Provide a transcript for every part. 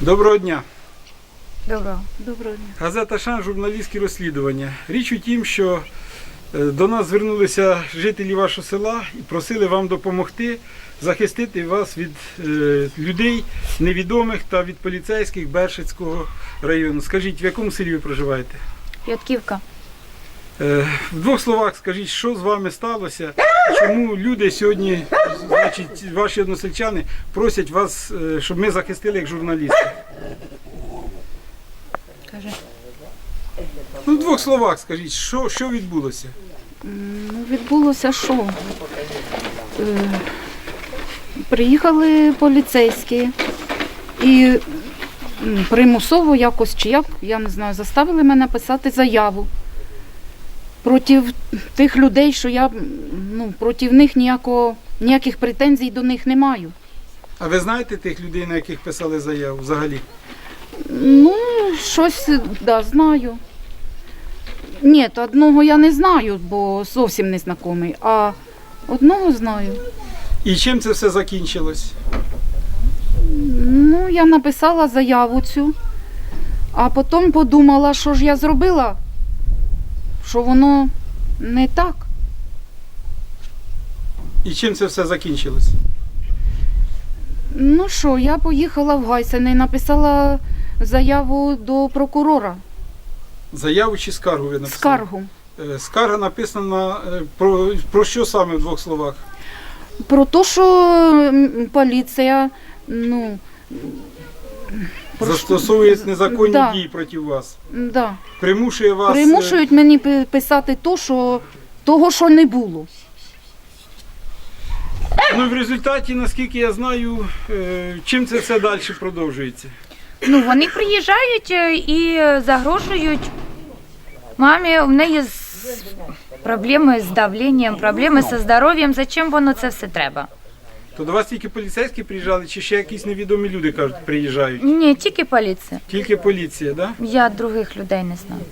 Доброго дня. Доброго. Доброго дня. Газета Шан, журналістські розслідування. Річ у тім, що е, до нас звернулися жителі вашого села і просили вам допомогти захистити вас від е, людей невідомих та від поліцейських Бершицького району. Скажіть, в якому селі ви проживаєте? П'ятківка. Е, В двох словах скажіть, що з вами сталося? Чому люди сьогодні, значить, ваші односельчани просять вас, е, щоб ми захистили як журналісти? Каже. Ну, в двох словах скажіть, що, що відбулося? Ну, відбулося що? Е, приїхали поліцейські і примусово якось чи як, я не знаю, заставили мене писати заяву проти тих людей, що я ну, проти них ніякого, ніяких претензій до них не маю. А ви знаєте тих людей, на яких писали заяву взагалі? Ну, щось да, знаю. Ні, одного я не знаю, бо зовсім не знайомий, а одного знаю. І чим це все закінчилось? Ну, я написала заяву цю, а потім подумала, що ж я зробила, що воно не так. І чим це все закінчилось? Ну що, я поїхала в Гайсени і написала заяву до прокурора. Заяву чи скаргу ви написали? Скаргу. Е, Скарга написана е, про, про що саме в двох словах? Про те, що м, поліція, ну. Про що- Застосовує незаконні Да. дії проти вас. Да. Примушує вас. Примушують мені писати то, що, того, що не було. Ну, в результаті, наскільки я знаю, е, чим це все далі продовжується? Ну, вони приїжджають е, і загрожують мамі. В неї з- проблеми з давленням, проблеми зі здоров'ям. Зачем воно це все треба? То до вас тільки поліцейські приїжджали, чи ще якісь невідомі люди кажуть, приїжджають? Ні, тільки поліція. Тільки поліція, так? Да? Я других людей не знаю.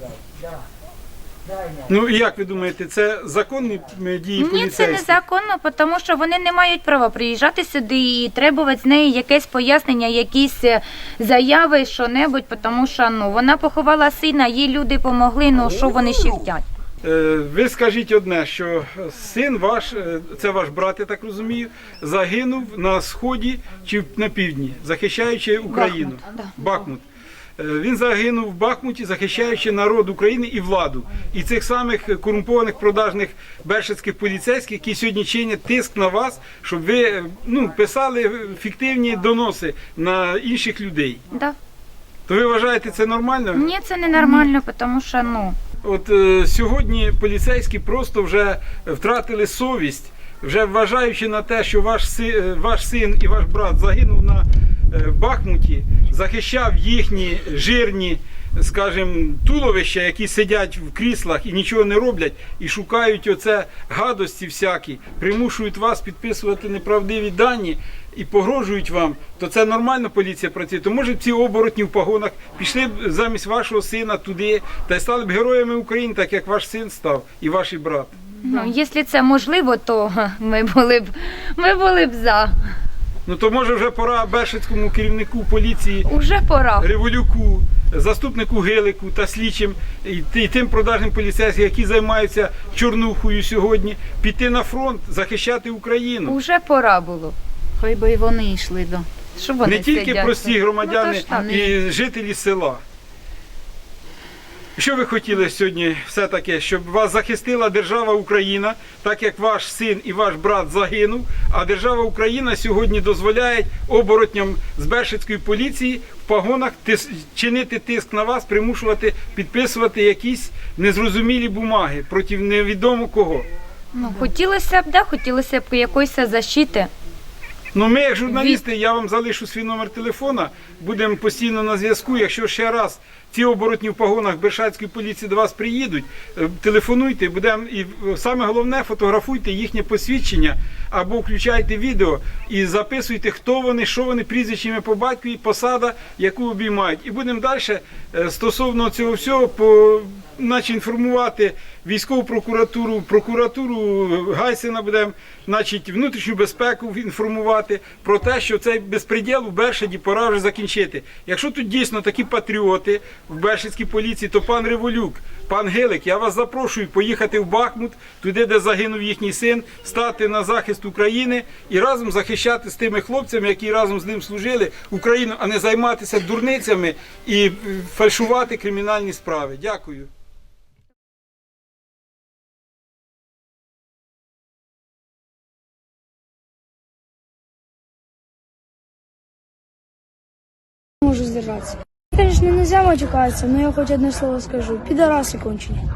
Ну і як ви думаєте, це законні дії Ні, це незаконно, тому що вони не мають права приїжджати сюди і требувати з неї якесь пояснення, якісь е, заяви, що-небудь, тому що ну вона поховала сина, їй люди помогли. Ну що вони ще втять? Е, Ви скажіть одне, що син ваш, е, це ваш брат, я так розумію, загинув на сході чи на півдні, захищаючи Україну. Бахмут. Бахмут. Е, Він загинув в Бахмуті, захищаючи народ України і владу. І цих самих корумпованих продажних бершицьких поліцейських, які сьогодні чинять тиск на вас, щоб ви ну, писали фіктивні доноси на інших людей. Да. То ви вважаєте це нормально? Ні, це ненормально, тому що ну. От е, сьогодні поліцейські просто вже втратили совість, вже вважаючи на те, що ваш си, ваш син і ваш брат загинув на е, Бахмуті, захищав їхні жирні, скажімо, туловища, які сидять в кріслах і нічого не роблять, і шукають оце гадості всякі, примушують вас підписувати неправдиві дані. І погрожують вам, то це нормально поліція працює. То може б ці оборотні в погонах пішли б замість вашого сина туди та й стали б героями України, так як ваш син став і ваш брат. Ну, якщо це можливо, то ми були б ми були б за. Ну то може вже пора Бершицькому керівнику поліції Уже пора. Революку, заступнику Гелику та слідчим і тим продажним поліцейським, які займаються чорнухою сьогодні, піти на фронт, захищати Україну. Уже пора було. Хай би і вони йшли, да. Щоб вони Не тільки сидять. прості громадяни Ну, ж так. і жителі села. Що ви хотіли сьогодні все-таки, щоб вас захистила держава Україна, так як ваш син і ваш брат загинув, а держава Україна сьогодні дозволяє оборотням з Бершицької поліції в погонах тис- чинити тиск на вас, примушувати підписувати якісь незрозумілі бумаги проти невідомо кого. Ну, хотілося б, да, хотілося б якоїсь защити. Ну, ми, як журналісти, я вам залишу свій номер телефона, будемо постійно на зв'язку. Якщо ще раз ці оборотні в погонах Бершацької поліції до вас приїдуть, е, телефонуйте, будемо і е, саме головне фотографуйте їхнє посвідчення або включайте відео і записуйте, хто вони, що вони, прізвище ім'я по батькові, посада, яку обіймають. І будемо далі стосовно цього всього по значить, інформувати військову прокуратуру, прокуратуру Гайсина будемо, значить, внутрішню безпеку інформувати про те, що цей безпреділ у Бершаді пора вже закінчити. Якщо тут дійсно такі патріоти в Бершадській поліції, то пан Революк, пан Гелик, я вас запрошую поїхати в Бахмут, туди, де загинув їхній син, стати на захист України і разом захищати з тими хлопцями, які разом з ним служили Україну, а не займатися дурницями і фальшувати кримінальні справи. Дякую. Не можу сдержаться. Конечно, нельзя матюкаться, но я хоть одно слово скажу. Пидорасы конченые.